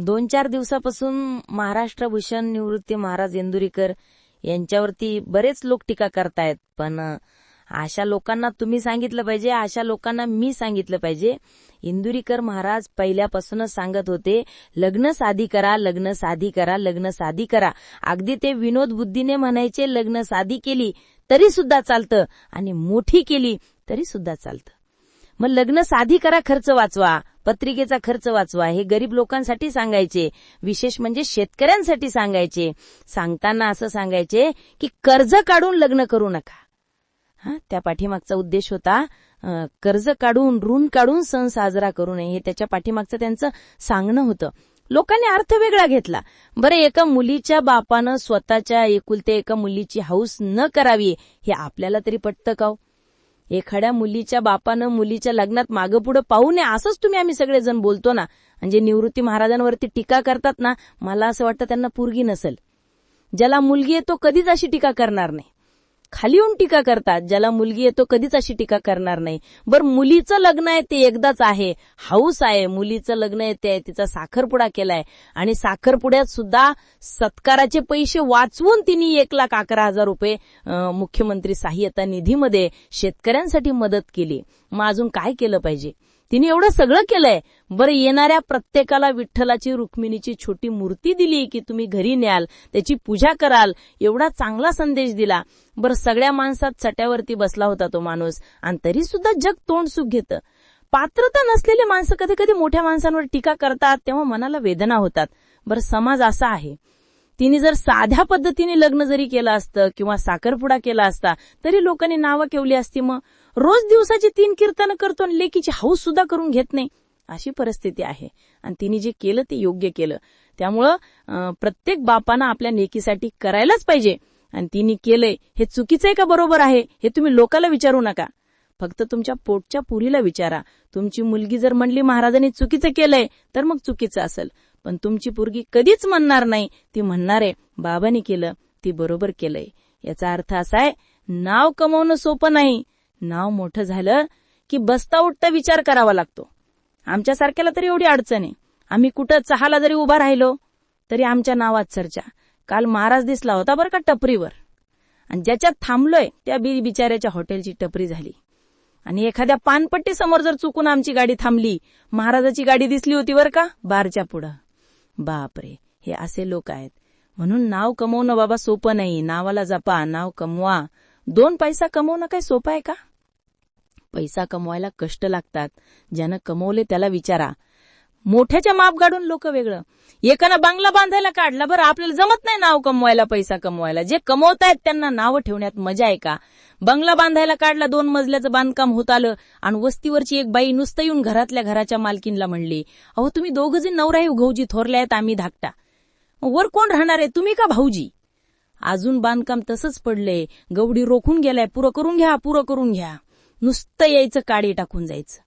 दोन चार दिवसापासून महाराष्ट्र भूषण निवृत्ती महाराज इंदुरीकर यांच्यावरती बरेच लोक टीका करतायत. पण अशा लोकांना तुम्ही सांगितलं पाहिजे अशा लोकांना मी सांगितलं पाहिजे. इंदुरीकर महाराज पहिल्यापासूनच सांगत होते लग्न साधी करा लग्न साधी करा लग्न साधी करा. अगदी ते विनोद बुद्धीने म्हणायचे लग्न साधी केली तरी सुद्धा चालतं. आणि मोठी केली तरी सुद्धा चालतं. मग लग्न साधी करा खर्च वाचवा. पत्रिकेचा खर्च वाचवा. हे गरीब लोकांसाठी सांगायचे. विशेष म्हणजे शेतकऱ्यांसाठी सांगायचे. सांगताना असं सांगायचे की कर्ज काढून लग्न करू नका. हा त्या पाठीमागचा उद्देश होता कर्ज काढून ऋण काढून सण साजरा करू नये. हे त्याच्या पाठीमागचं त्यांचं सांगणं होतं. लोकांनी अर्थ वेगळा घेतला. बरं एका मुलीच्या बापानं स्वतःच्या एकुलते एका मुलीची हौस न करावी हे आपल्याला तरी पटतं का हो? एखाद्या मुलीच्या बापानं मुलीच्या लग्नात मागं पुढं पाहू नये असंच तुम्ही आम्ही सगळेजण बोलतो ना. म्हणजे निवृत्ती महाराजांवरती टीका करतात ना मला असं वाटतं त्यांना पूर्गी नसेल. ज्याला मुलगी आहे तो कधीच अशी टीका करणार नाही. खाली येऊन टीका करतात. ज्याला मुलगी आहे तो कधीच अशी टीका करणार नाही. बरं मुलीचं लग्न आहे ते एकदाच आहे. हाऊस आहे मुलीचं लग्न आहे ते तिचा साखरपुडा केलाय. आणि साखरपुड्यात सुद्धा सत्काराचे पैसे वाचवून तिने एक लाख अकरा हजार रुपये मुख्यमंत्री सहाय्यता निधीमध्ये शेतकऱ्यांसाठी मदत केली. मग अजून काय केलं पाहिजे? तिने एवढं सगळं केलंय. बरं येणाऱ्या प्रत्येकाला विठ्ठलाची रुक्मिणीची छोटी मूर्ती दिली की तुम्ही घरी न्याल त्याची पूजा कराल एवढा चांगला संदेश दिला. बरं सगळ्या माणसात चट्यावरती बसला होता तो माणूस आणि तरी सुद्धा जग तोंड सुख घेतं. पात्रता नसलेले माणसं कधी कधी मोठ्या माणसांवर टीका करतात तेव्हा मनाला वेदना होतात. बरं समाज असा आहे. तिने जर साध्या पद्धतीने लग्न जरी केलं असतं किंवा साखरपुडा केला असता तरी लोकांनी नावं केवली असती मग. रोज दिवसाची तीन कीर्तनं करतो आणि लेकीची हौस सुद्धा करून घेत नाही. अशी परिस्थिती आहे. आणि तिने जे केलं ते योग्य केलं. त्यामुळं प्रत्येक बापानं आपल्या नेकीसाठी करायलाच पाहिजे. आणि तिने केलंय हे चुकीचं आहे का बरोबर आहे हे तुम्ही लोकाला विचारू नका. फक्त तुमच्या पोटच्या पुरीला विचारा. तुमची मुलगी जर म्हणली महाराजांनी चुकीचं केलंय तर मग चुकीचं असेल. पण तुमची पोरगी कधीच म्हणणार नाही. ती म्हणणार आहे बाबांनी केलं ती बरोबर केलंय. याचा अर्थ असा आहे नाव कमवणं सोपं नाही. नाव मोठं झालं की बसता उठता विचार करावा लागतो. आमच्यासारख्याला तरी एवढी अडचण आहे. आम्ही कुठं चहाला जरी उभा राहिलो तरी आमच्या नावात चर्चा. काल महाराज दिसला होता बरं का टपरीवर. आणि ज्याच्यात थांबलोय त्या बी बिचाऱ्याच्या हॉटेलची टपरी झाली. आणि एखाद्या पानपट्टी समोर जर चुकून आमची गाडी थांबली महाराजाची गाडी दिसली होती बरं का बारच्या पुढं. बापरे हे असे लोक आहेत. म्हणून नाव कमवणं बाबा सोपं नाही. नावाला जपा नाव कमवा. दोन पैसा कमवणं काय सोपं आहे का? पैसा कमवायला कष्ट लागतात. ज्यानं कमवले त्याला विचारा. मोठ्याच्या माप गाडून लोक वेगळं. एकानं बांगला बांधायला काढला बरं आपल्याला जमत नाही नाव कमवायला पैसा कमवायला. जे कमवतायत त्यांना नावं ठेवण्यात मजा आहे का? बंगला बांधायला काढला दोन मजल्याचं बांधकाम होत आलं आणि वस्तीवरची एक बाई नुसतं येऊन घरातल्या घराच्या मालकीनला म्हणली अहो तुम्ही दोघ नवराही नवरा भाऊजी थोरले आहेत आम्ही धाकटा. वर कोण राहणार आहे? तुम्ही का भाऊजी? अजून बांधकाम तसंच पडलंय. गवडी रोखून गेलाय. पुरं करून घ्या पुरं करून घ्या. नुसतं यायचं काडी टाकून जायचं.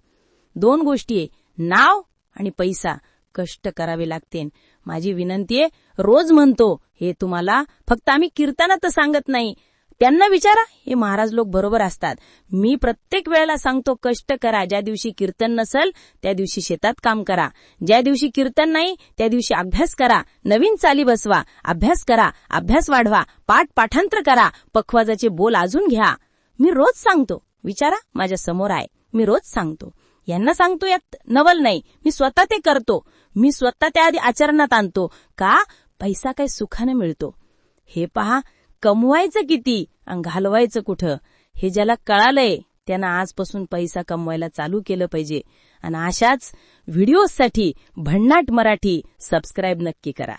दोन गोष्टी आहे. नाव आणि पैसा कष्ट करावे लागते माझी विनंती आहे रोज म्हणतो हे तुम्हाला फक्त आम्ही कीर्तनात सांगत नाही. त्यांना विचारा हे महाराज लोक बरोबर असतात. मी प्रत्येक वेळेला सांगतो कष्ट करा. ज्या दिवशी कीर्तन नसल त्या दिवशी शेतात काम करा. ज्या दिवशी कीर्तन नाही त्या दिवशी अभ्यास करा. नवीन चाली बसवा. अभ्यास करा. अभ्यास वाढवा. पाठ पाठांतर करा. पखवाजाचे बोल अजून घ्या. मी रोज सांगतो. विचारा माझ्यासमोर आहे. मी रोज सांगतो. यांना सांगतो यात नवल नाही. मी स्वतः ते करतो. मी स्वतः त्याआधी आचरणात आणतो. का? पैसा काय सुखाने मिळतो. हे पहा कमवायचं किती आणि घालवायचं कुठं? हे ज्याला कळालंय त्यानं आजपासून पैसा कमवायला चालू केलं पाहिजे. आणि अशाच व्हिडिओसाठी भन्नाट मराठी सबस्क्राईब नक्की करा.